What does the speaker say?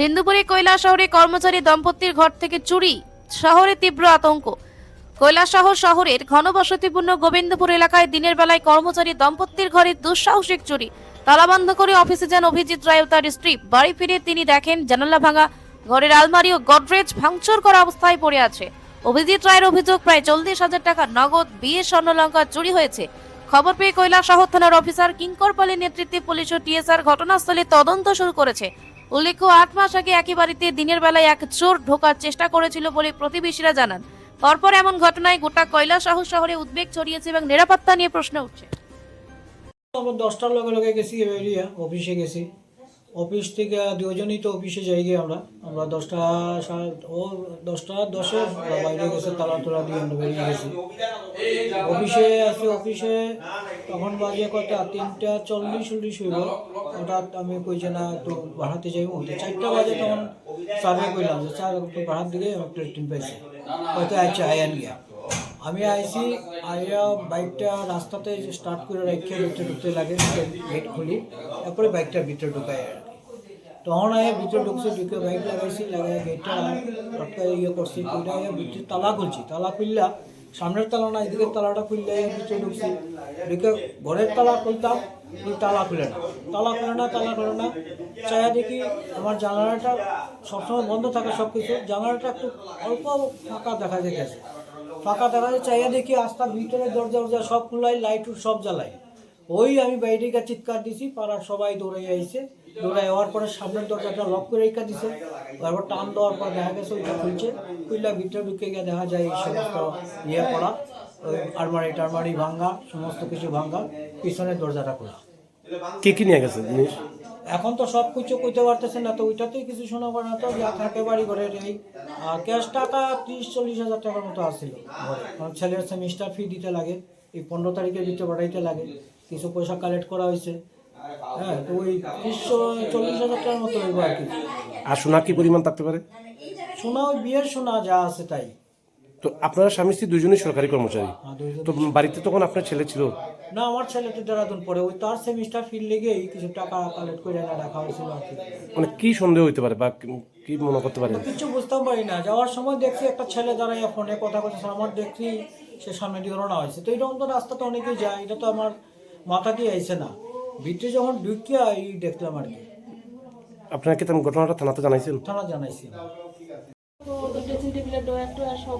দিন দুপুরে শহরে কর্মচারী দম্পতির ঘর থেকে চুরি। শহরে তীব্র আতঙ্ক। কৈলাসহর শহরের ঘনবসতিপূর্ণ গোবিন্দপুর এলাকায় দিনের বেলায় কর্মচারী দম্পতির ঘরে দুঃসাহসিক চুরি। তালাবন্ধ করে অফিসে যান অভিজিৎ রায় তার স্ত্রী। বাড়ি ফিরে তিনি দেখেন, জানালা ভাঙা, ঘরের আলমারি ও গডরেজ ভাঙচুর করা অবস্থায় পড়ে আছে। অভিজিৎ রায়ের অভিযোগ, প্রায় চল্লিশ হাজার টাকা নগদ বিয়ে স্বর্ণলঙ্কা চুরি হয়েছে। খবর পেয়ে কৈলাসহর থানার অফিসার কিঙ্কর পালের নেতৃত্বে পুলিশ ও টিএসআর ঘটনাস্থলে তদন্ত শুরু করেছে। উল্লেখ্য, আট মাস আগে একই বাড়িতে দিনের বেলায় এক চোর ঢোকার চেষ্টা করেছিল বলে প্রতিবেশীরা জানান। পরপর এমন ঘটনায় গোটা কয়লা কৈলাসহ শহরে উদ্বেগ ছড়িয়েছে এবং নিরাপত্তা নিয়ে প্রশ্ন উঠছে। দশটার লগে লগে গেছি অফিসে গেছি। অফিস থেকে দুজনই তো অফিসে যাই গিয়ে আমরা। আমরা দশটা ও দশটা, দশে বাইরে গেছে, তালা তোলা দিয়ে আমরা বেরিয়ে গেছি। অফিসে আছি, অফিসে তখন বাজে কটা তিনটা চল্লিশ চল্লিশ হইব। হঠাৎ আমি কই যে, না, একটু বাড়াতে যাইব তো চারটা বাজে তখন স্যারে কইলাম যে, স্যার, একটু বাড়ার দিকে একটু টিন পাইছি। হয়তো আচ্ছা আয়ান গিয়া। আমি আইছি, আইয়া বাইকটা রাস্তাতে স্টার্ট করে রেখে ভিতরে ঢুকতে লাগে গেট খুলি, তারপরে বাইকটা ভিতরে ঢুকাই আর তখন আয়া ভিতরে ঢুকছে, ঢুকে বাইক লাগাইছি লাগাই গেটটা টটকা ইয়ে করছি খুলে আয়া ভিতরে তালা খুলছি, তালা খুললা, সামনের তালা না এদিকে তালাটা খুললে ভিতরে ঢুকছি। ঢুকে ঘরের তালা খুলতাম তালা খুলে না। তালা খুলে না, তালা খুলে না চায়া দেখি আমার জানালাটা সবসময় বন্ধ থাকে সব কিছু জানালাটা একটু অল্প ফাঁকা দেখা যেতেছে ফাঁকা দেখা যায় চাইয়া দেখি আস্তা ভিতরে দরজা দরজা সব খোলাই, লাইট সব জ্বালাই ওই আমি বাইরে গিয়ে চিৎকার দিছি, পাড়ার সবাই দৌড়ে আইছে। দৌড়ে যাওয়ার পরে সামনের দরজাটা লক করে রেখা দিছে। তারপর টান দেওয়ার পর দেখা গেছে ওইটা খুলছে। খুললা ভিতরে ঢুকে গিয়ে দেখা যায় এই সমস্ত ইয়ে করা ওই আলমারি টারমারি ভাঙ্গা, সমস্ত কিছু ভাঙ্গা, পিছনের দরজাটা খোলা। কে কি নিয়ে গেছে, জিনিস? এখন তো সব কিছু কইতে পারতেছে না তো ওইটাতেই কিছু শোনা পড়ে না তো যা থাকে বাড়ি ঘরে এই আর ক্যাশ টাকা ত্রিশ চল্লিশ হাজার টাকার মতো আসছিল কারণ ছেলের সেমিস্টার ফি দিতে লাগে এই পনেরো তারিখের ভিতরে পাঠাইতে লাগে। কিছু পয়সা কালেক্ট করা হয়েছে। হ্যাঁ তো ওই ত্রিশ চল্লিশ হাজার টাকার মতো হইব আর কি। আর সোনা কি পরিমাণ থাকতে পারে? শোনা ওই বিয়ের শোনা যা আছে তাই। তো আপনারা স্বামী স্ত্রী দুজনেই সরকারি কর্মচারী। তো বাড়িতে তখন আপনার ছেলে ছিল? না আমার ছেলে তো দেরাদুন পড়ে। ওই তার সেমিস্টার ফি লেগেই কিছু টাকা কালেক্ট করে না রাখা হয়েছিল আর কি। মানে কি সন্দেহ হইতে পারে বা কি- মনে করতে পারেন? কিছু বুঝতাম পারি না। যাওয়ার সময় দেখছি একটা ছেলে দাঁড়াইয়া ফোনে কথা বলছে আমার দেখছি সে সামনে দিয়ে রওনা হয়েছে। তো এইরকম তো রাস্তা তো অনেকেই যায় এটা তো আমার মাথা দিয়ে আইছে না। ভিতরে যখন ঢুকিয়া এই দেখলাম আর কি। আপনারা কি তেমন ঘটনাটা থানাতে জানাইছেন? থানা জানাইছি। তো দুটো তিনটে প্লেট ডোয়ার টোয়ার সব